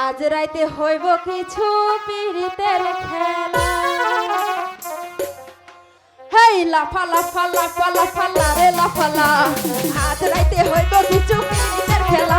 আজ রাইতে হইব কিছু পিড়িতের খেলা লাফা লাফা লাফা লাফা লারে লাফালা হাত রাইতে হইব কিছু খেলা।